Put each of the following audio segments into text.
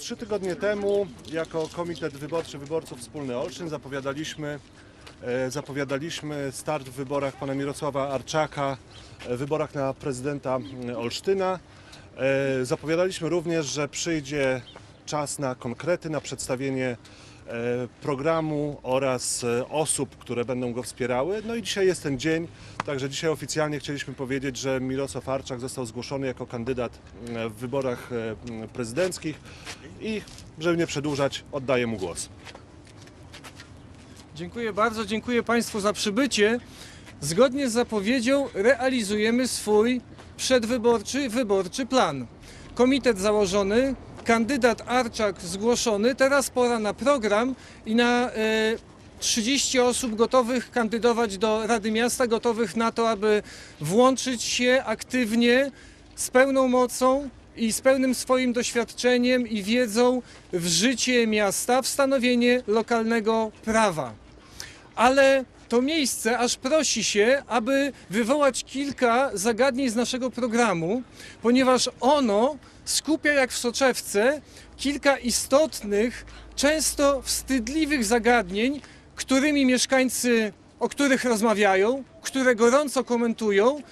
Trzy tygodnie temu jako Komitet Wyborczy Wyborców Wspólny Olsztyn zapowiadaliśmy, e, zapowiadaliśmy start w wyborach pana Mirosława Arczaka, e, wyborach na prezydenta m, Olsztyna. E, Zapowiadaliśmy również, że przyjdzie czas na konkrety, na przedstawienie e, programu oraz e, osób, które będą go wspierały. No i dzisiaj jest ten dzień, także dzisiaj oficjalnie chcieliśmy powiedzieć, że Mirosław Arczak został zgłoszony jako kandydat e, w wyborach e, prezydenckich i żeby nie przedłużać, oddaję mu głos. Dziękuję bardzo, dziękuję Państwu za przybycie. Zgodnie z zapowiedzią realizujemy swój przedwyborczy, wyborczy plan. Komitet założony, kandydat Arczak zgłoszony, teraz pora na program i na e, 30 osób gotowych kandydować do Rady Miasta, gotowych na to, aby włączyć się aktywnie, z pełną mocą i z pełnym swoim doświadczeniem i wiedzą w życie miasta, w stanowienie lokalnego prawa. Ale to miejsce aż prosi się, aby wywołać kilka zagadnień z naszego programu, ponieważ ono skupia jak w soczewce kilka istotnych, często wstydliwych zagadnień, którymi mieszkańcy, o których rozmawiają, które gorąco komentują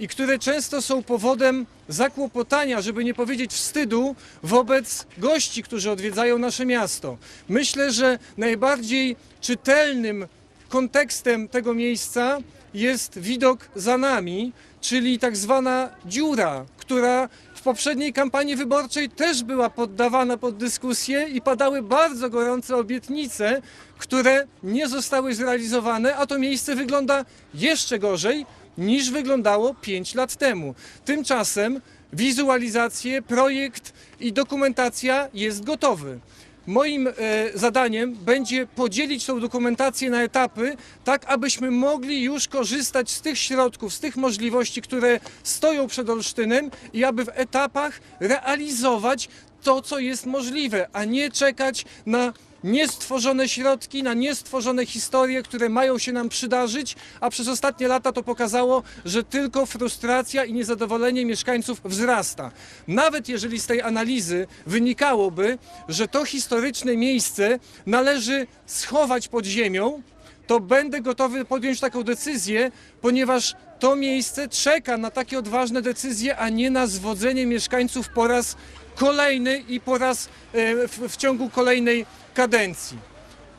i które często są powodem zakłopotania, żeby nie powiedzieć wstydu, wobec gości, którzy odwiedzają nasze miasto. Myślę, że najbardziej czytelnym kontekstem tego miejsca jest widok za nami, czyli tak zwana dziura, która w poprzedniej kampanii wyborczej też była poddawana pod dyskusję i padały bardzo gorące obietnice, które nie zostały zrealizowane, a to miejsce wygląda jeszcze gorzej niż wyglądało 5 lat temu. Tymczasem wizualizacje, projekt i dokumentacja jest gotowy. Moim e, zadaniem będzie podzielić tą dokumentację na etapy, tak abyśmy mogli już korzystać z tych środków, z tych możliwości, które stoją przed Olsztynem i aby w etapach realizować to, co jest możliwe, a nie czekać na niestworzone środki, na niestworzone historie, które mają się nam przydarzyć, a przez ostatnie lata to pokazało, że tylko frustracja i niezadowolenie mieszkańców wzrasta. Nawet jeżeli z tej analizy wynikałoby, że to historyczne miejsce należy schować pod ziemią, to będę gotowy podjąć taką decyzję, ponieważ to miejsce czeka na takie odważne decyzje, a nie na zwodzenie mieszkańców po raz kolejny i po raz e, w, w ciągu kolejnej kadencji.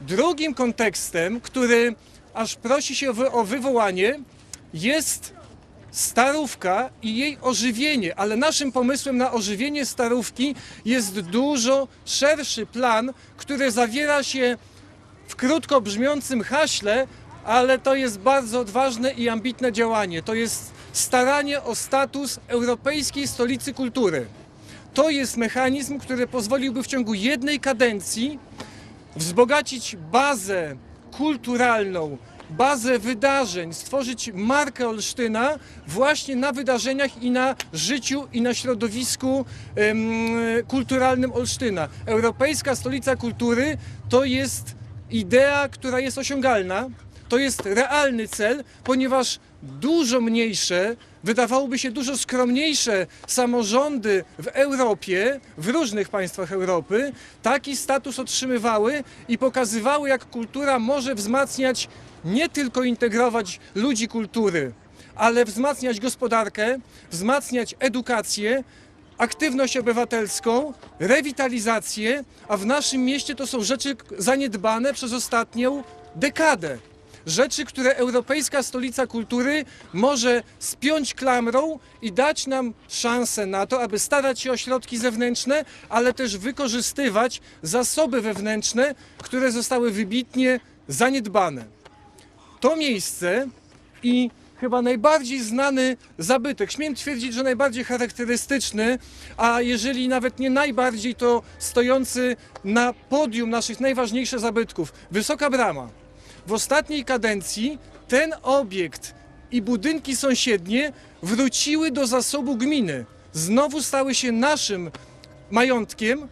Drugim kontekstem, który aż prosi się o, wy, o wywołanie, jest starówka i jej ożywienie, ale naszym pomysłem na ożywienie starówki jest dużo szerszy plan, który zawiera się w krótko brzmiącym haśle, ale to jest bardzo odważne i ambitne działanie. To jest staranie o status Europejskiej Stolicy Kultury. To jest mechanizm, który pozwoliłby w ciągu jednej kadencji wzbogacić bazę kulturalną, bazę wydarzeń, stworzyć markę Olsztyna właśnie na wydarzeniach i na życiu i na środowisku em, kulturalnym Olsztyna. Europejska Stolica Kultury to jest idea, która jest osiągalna, to jest realny cel, ponieważ dużo mniejsze, wydawałoby się dużo skromniejsze samorządy w Europie, w różnych państwach Europy, taki status otrzymywały i pokazywały, jak kultura może wzmacniać, nie tylko integrować ludzi kultury, ale wzmacniać gospodarkę, wzmacniać edukację, aktywność obywatelską, rewitalizację, a w naszym mieście to są rzeczy zaniedbane przez ostatnią dekadę. Rzeczy, które Europejska Stolica Kultury może spiąć klamrą i dać nam szansę na to, aby starać się o środki zewnętrzne, ale też wykorzystywać zasoby wewnętrzne, które zostały wybitnie zaniedbane. To miejsce i chyba najbardziej znany zabytek, śmiem twierdzić, że najbardziej charakterystyczny, a jeżeli nawet nie najbardziej, to stojący na podium naszych najważniejszych zabytków, Wysoka Brama. W ostatniej kadencji ten obiekt i budynki sąsiednie wróciły do zasobu gminy. Znowu stały się naszym majątkiem,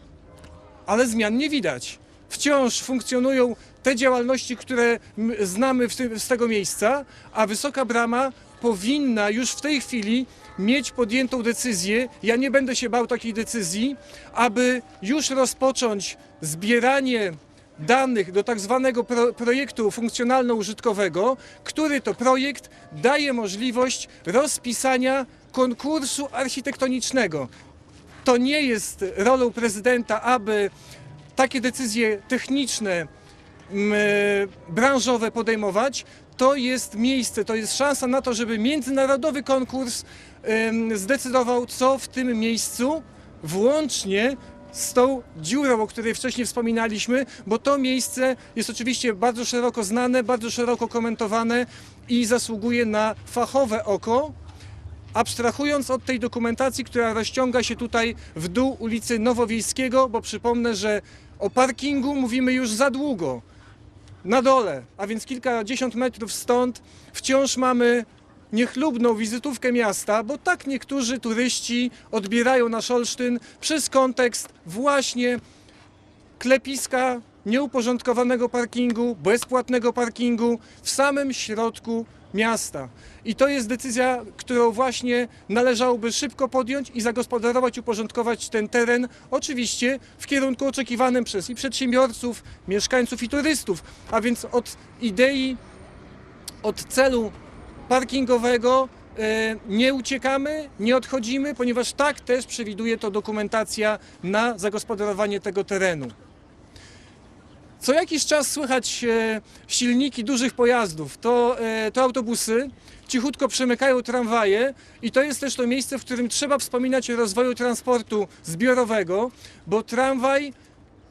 ale zmian nie widać. Wciąż funkcjonują te działalności, które znamy z tego miejsca, a Wysoka Brama powinna już w tej chwili mieć podjętą decyzję, ja nie będę się bał takiej decyzji, aby już rozpocząć zbieranie danych do tak zwanego pro, projektu funkcjonalno-użytkowego, który to projekt daje możliwość rozpisania konkursu architektonicznego. To nie jest rolą prezydenta, aby takie decyzje techniczne, m, e, branżowe podejmować. To jest miejsce, to jest szansa na to, żeby międzynarodowy konkurs zdecydował, co w tym miejscu, włącznie z tą dziurą, o której wcześniej wspominaliśmy, bo to miejsce jest oczywiście bardzo szeroko znane, bardzo szeroko komentowane i zasługuje na fachowe oko, abstrahując od tej dokumentacji, która rozciąga się tutaj w dół ulicy Nowowiejskiego, bo przypomnę, że o parkingu mówimy już za długo. Na dole, a więc kilkadziesiąt metrów stąd, wciąż mamy niechlubną wizytówkę miasta, bo tak niektórzy turyści odbierają nasz Olsztyn przez kontekst właśnie klepiska nieuporządkowanego parkingu, bezpłatnego parkingu w samym środku miasta. I to jest decyzja, którą właśnie należałoby szybko podjąć i zagospodarować, uporządkować ten teren, oczywiście w kierunku oczekiwanym przez i przedsiębiorców, mieszkańców i turystów. A więc od idei, od celu parkingowego e, nie uciekamy, nie odchodzimy, ponieważ tak też przewiduje to dokumentacja na zagospodarowanie tego terenu. Co jakiś czas słychać e, silniki dużych pojazdów. To, e, to autobusy, cichutko przemykają tramwaje i to jest też to miejsce, w którym trzeba wspominać o rozwoju transportu zbiorowego, bo tramwaj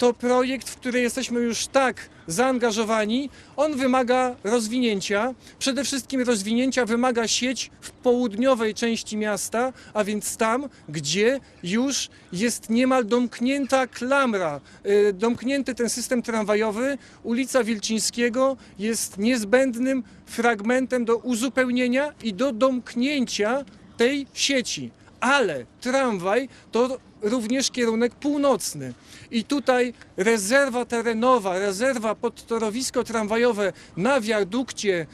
to projekt, w który jesteśmy już tak zaangażowani. On wymaga rozwinięcia. Przede wszystkim rozwinięcia wymaga sieć w południowej części miasta, a więc tam, gdzie już jest niemal domknięta klamra, y, domknięty ten system tramwajowy. Ulica Wilczyńskiego jest niezbędnym fragmentem do uzupełnienia i do domknięcia tej sieci. Ale tramwaj to również kierunek północny. I tutaj rezerwa terenowa, rezerwa pod torowisko tramwajowe na wiadukcie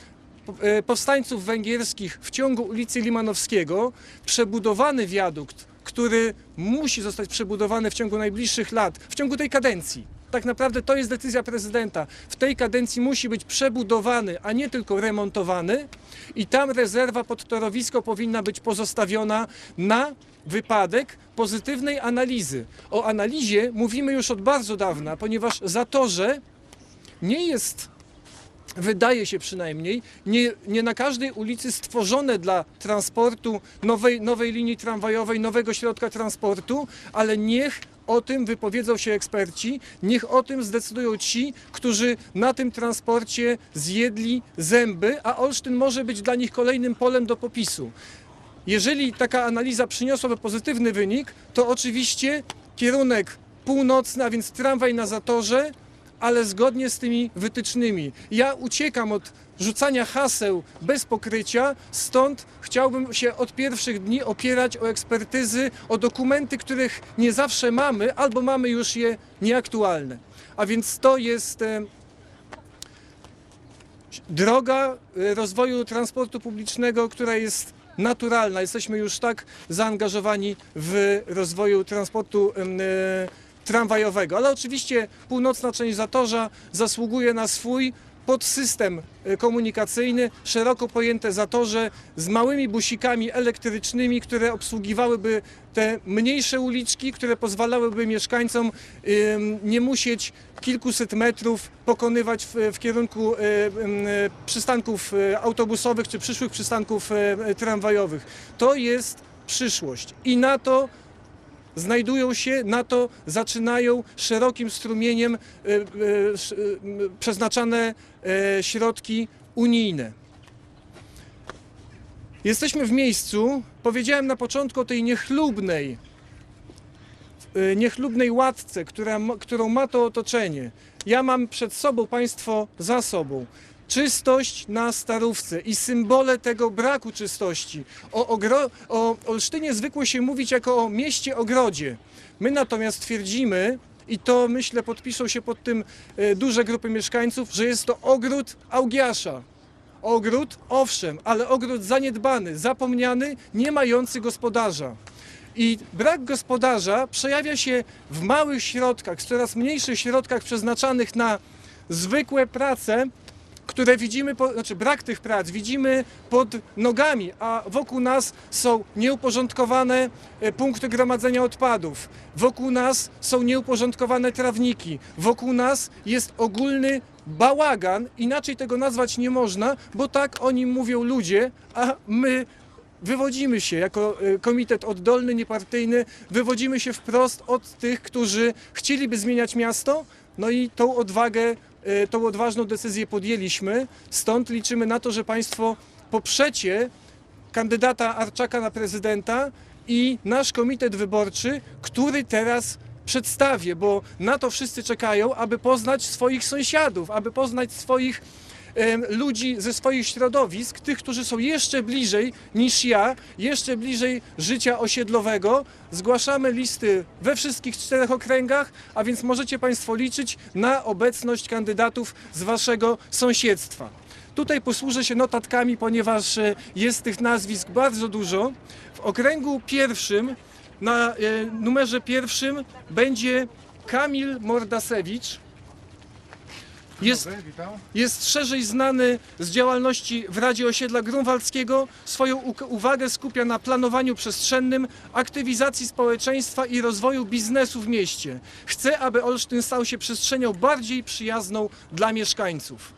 e, powstańców węgierskich w ciągu ulicy Limanowskiego, przebudowany wiadukt, który musi zostać przebudowany w ciągu najbliższych lat, w ciągu tej kadencji. Tak naprawdę to jest decyzja prezydenta. W tej kadencji musi być przebudowany, a nie tylko remontowany i tam rezerwa pod torowisko powinna być pozostawiona na wypadek pozytywnej analizy. O analizie mówimy już od bardzo dawna, ponieważ Zatorze nie jest wydaje się przynajmniej, nie, nie na każdej ulicy stworzone dla transportu nowej, nowej linii tramwajowej, nowego środka transportu, ale niech o tym wypowiedzą się eksperci, niech o tym zdecydują ci, którzy na tym transporcie zjedli zęby, a Olsztyn może być dla nich kolejnym polem do popisu. Jeżeli taka analiza przyniosłaby pozytywny wynik, to oczywiście kierunek północny, a więc tramwaj na zatorze, ale zgodnie z tymi wytycznymi. Ja uciekam od rzucania haseł bez pokrycia, stąd chciałbym się od pierwszych dni opierać o ekspertyzy, o dokumenty, których nie zawsze mamy, albo mamy już je nieaktualne. A więc to jest e, droga e, rozwoju transportu publicznego, która jest naturalna. Jesteśmy już tak zaangażowani w rozwoju transportu e, tramwajowego. Ale oczywiście północna część Zatorza zasługuje na swój podsystem e, komunikacyjny, szeroko pojęte zatorze z małymi busikami elektrycznymi, które obsługiwałyby te mniejsze uliczki, które pozwalałyby mieszkańcom nie musieć kilkuset metrów pokonywać w, kierunku e, e, przystanków autobusowych czy przyszłych przystanków tramwajowych. To jest przyszłość i na to znajdują się, na to zaczynają szerokim strumieniem e, e, e, przeznaczane środki unijne. Jesteśmy w miejscu, powiedziałem na początku o tej niechlubnej, niechlubnej łatce, która, którą ma to otoczenie. Ja mam przed sobą, państwo za sobą. Czystość na starówce i symbole tego braku czystości. O, ogro, o Olsztynie zwykło się mówić jako o mieście ogrodzie. My natomiast twierdzimy, i to myślę podpiszą się pod tym e, duże grupy mieszkańców, że jest to ogród Augiasza. Ogród, owszem, ale ogród zaniedbany, zapomniany, nie mający gospodarza. I brak gospodarza przejawia się w małych środkach, w coraz mniejszych środkach przeznaczanych na zwykłe prace, które widzimy, po, znaczy brak tych prac widzimy pod nogami, a wokół nas są nieuporządkowane e, punkty gromadzenia odpadów, wokół nas są nieuporządkowane trawniki, wokół nas jest ogólny bałagan, inaczej tego nazwać nie można, bo tak o nim mówią ludzie, a my wywodzimy się jako e, komitet oddolny, niepartyjny, wywodzimy się wprost od tych, którzy chcieliby zmieniać miasto, no i tą odwagę, tą odważną decyzję podjęliśmy. Stąd liczymy na to, że Państwo poprzecie kandydata Arczaka na prezydenta i nasz komitet wyborczy, który teraz przedstawię, bo na to wszyscy czekają, aby poznać swoich sąsiadów, aby poznać swoich ludzi ze swoich środowisk, tych, którzy są jeszcze bliżej niż ja, jeszcze bliżej życia osiedlowego. Zgłaszamy listy we wszystkich czterech okręgach, a więc możecie Państwo liczyć na obecność kandydatów z Waszego sąsiedztwa. Tutaj posłużę się notatkami, ponieważ e, jest tych nazwisk bardzo dużo. W okręgu pierwszym, na e, numerze pierwszym będzie Kamil Mordasewicz. Jest, jest szerzej znany z działalności w Radzie Osiedla Grunwaldzkiego. Swoją uwagę skupia na planowaniu przestrzennym, aktywizacji społeczeństwa i rozwoju biznesu w mieście. Chce, aby Olsztyn stał się przestrzenią bardziej przyjazną dla mieszkańców.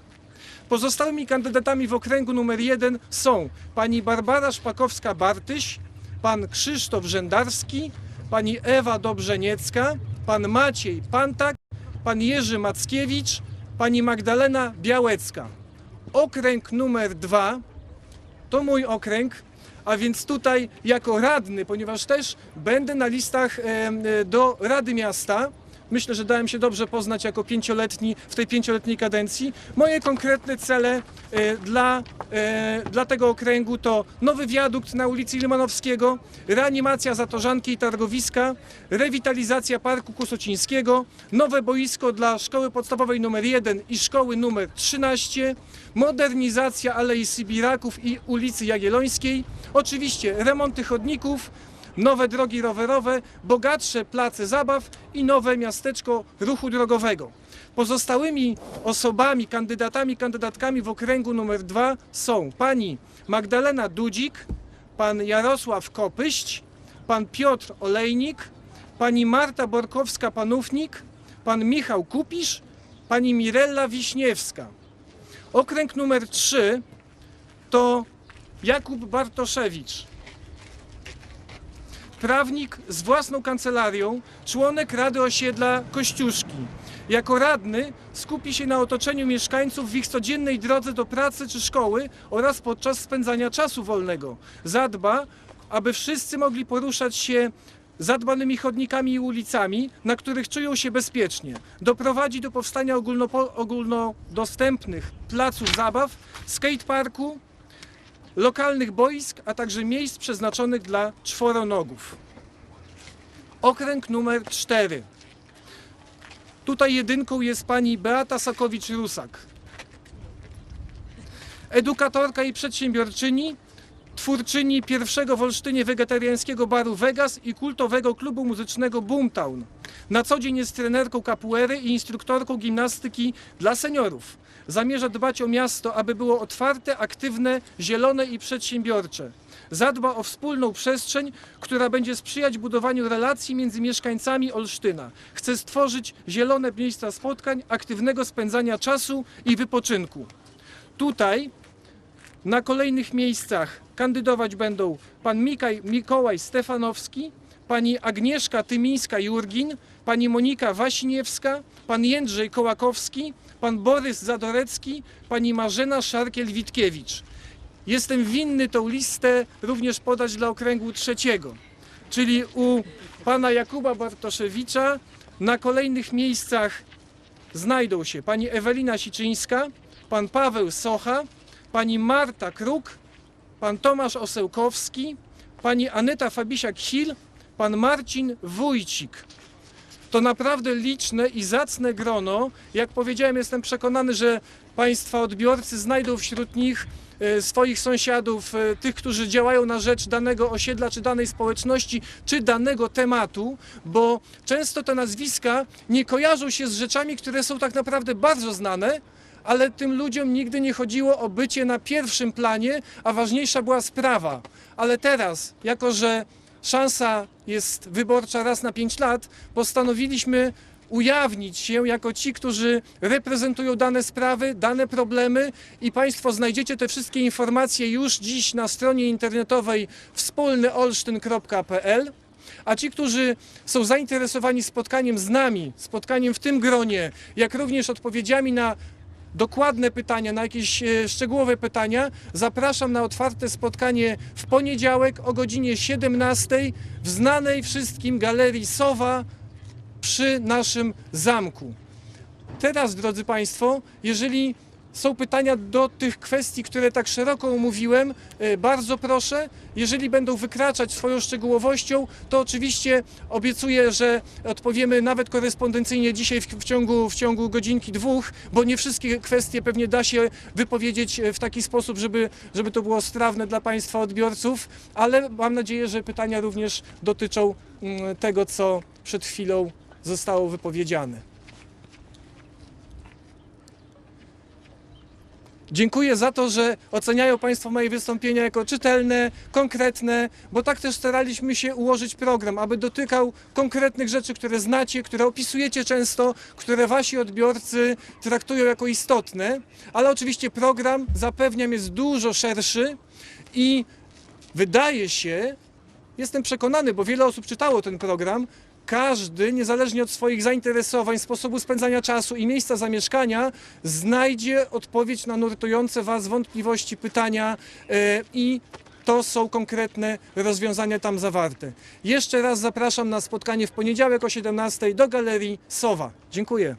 Pozostałymi kandydatami w okręgu numer jeden są pani Barbara Szpakowska-Bartyś, pan Krzysztof Rzędarski, pani Ewa Dobrzeniecka, pan Maciej Pantak, pan Jerzy Mackiewicz, pani Magdalena Białecka. Okręg numer dwa to mój okręg, a więc tutaj jako radny, ponieważ też będę na listach do Rady Miasta. Myślę, że dałem się dobrze poznać jako pięcioletni, w tej pięcioletniej kadencji. Moje konkretne cele e, dla, e, dla tego okręgu to nowy wiadukt na ulicy Ilmanowskiego, reanimacja Zatorzanki i Targowiska, rewitalizacja Parku Kusocińskiego, nowe boisko dla szkoły podstawowej numer 1 i szkoły numer 13, modernizacja Alei Sybiraków i ulicy Jagiellońskiej, oczywiście remonty chodników, nowe drogi rowerowe, bogatsze place zabaw i nowe miasteczko ruchu drogowego. Pozostałymi osobami, kandydatami, kandydatkami w okręgu numer 2 są pani Magdalena Dudzik, pan Jarosław Kopyść, pan Piotr Olejnik, pani Marta Borkowska-Panównik, pan Michał Kupisz, pani Mirella Wiśniewska. Okręg numer 3 to Jakub Bartoszewicz prawnik z własną kancelarią, członek Rady Osiedla Kościuszki. Jako radny skupi się na otoczeniu mieszkańców w ich codziennej drodze do pracy czy szkoły oraz podczas spędzania czasu wolnego. Zadba, aby wszyscy mogli poruszać się zadbanymi chodnikami i ulicami, na których czują się bezpiecznie. Doprowadzi do powstania ogólnodostępnych placów zabaw, skateparku, lokalnych boisk, a także miejsc przeznaczonych dla czworonogów. Okręg numer 4. Tutaj jedynką jest pani Beata Sakowicz-Rusak. Edukatorka i przedsiębiorczyni, twórczyni pierwszego w Olsztynie wegetariańskiego baru Vegas i kultowego klubu muzycznego Boomtown. Na co dzień jest trenerką kapuery i instruktorką gimnastyki dla seniorów. Zamierza dbać o miasto, aby było otwarte, aktywne, zielone i przedsiębiorcze. Zadba o wspólną przestrzeń, która będzie sprzyjać budowaniu relacji między mieszkańcami Olsztyna. Chce stworzyć zielone miejsca spotkań, aktywnego spędzania czasu i wypoczynku. Tutaj na kolejnych miejscach kandydować będą pan Mikołaj Stefanowski, pani Agnieszka Tymińska-Jurgin, pani Monika Wasiniewska, pan Jędrzej Kołakowski, pan Borys Zadorecki, pani Marzena Szarkiel-Witkiewicz. Jestem winny tą listę również podać dla okręgu trzeciego, czyli u pana Jakuba Bartoszewicza na kolejnych miejscach znajdą się pani Ewelina Siczyńska, pan Paweł Socha, pani Marta Kruk, pan Tomasz Osełkowski, pani Aneta Fabisiak-Hil, pan Marcin Wójcik. to naprawdę liczne i zacne grono. Jak powiedziałem, jestem przekonany, że Państwa odbiorcy znajdą wśród nich e, swoich sąsiadów, e, tych, którzy działają na rzecz danego osiedla, czy danej społeczności, czy danego tematu, bo często te nazwiska nie kojarzą się z rzeczami, które są tak naprawdę bardzo znane, ale tym ludziom nigdy nie chodziło o bycie na pierwszym planie, a ważniejsza była sprawa. Ale teraz, jako że szansa jest wyborcza raz na 5 lat, postanowiliśmy ujawnić się jako ci, którzy reprezentują dane sprawy, dane problemy i Państwo znajdziecie te wszystkie informacje już dziś na stronie internetowej wspólnyolsztyn.pl. A ci, którzy są zainteresowani spotkaniem z nami, spotkaniem w tym gronie, jak również odpowiedziami na dokładne pytania, na jakieś e, szczegółowe pytania, zapraszam na otwarte spotkanie w poniedziałek o godzinie 17 w znanej wszystkim galerii Sowa przy naszym zamku. Teraz, drodzy Państwo, jeżeli są pytania do tych kwestii, które tak szeroko omówiłem, e, bardzo proszę. Jeżeli będą wykraczać swoją szczegółowością, to oczywiście obiecuję, że odpowiemy nawet korespondencyjnie dzisiaj w, w, ciągu, w ciągu godzinki, dwóch, bo nie wszystkie kwestie pewnie da się wypowiedzieć e, w taki sposób, żeby, żeby to było strawne dla Państwa odbiorców, ale mam nadzieję, że pytania również dotyczą mm, tego, co przed chwilą zostało wypowiedziane. Dziękuję za to, że oceniają Państwo moje wystąpienia jako czytelne, konkretne, bo tak też staraliśmy się ułożyć program, aby dotykał konkretnych rzeczy, które znacie, które opisujecie często, które Wasi odbiorcy traktują jako istotne, ale oczywiście program, zapewniam, jest dużo szerszy i wydaje się, jestem przekonany, bo wiele osób czytało ten program, każdy, niezależnie od swoich zainteresowań, sposobu spędzania czasu i miejsca zamieszkania, znajdzie odpowiedź na nurtujące Was wątpliwości, pytania e, i to są konkretne rozwiązania tam zawarte. Jeszcze raz zapraszam na spotkanie w poniedziałek o 17 do galerii Sowa. Dziękuję.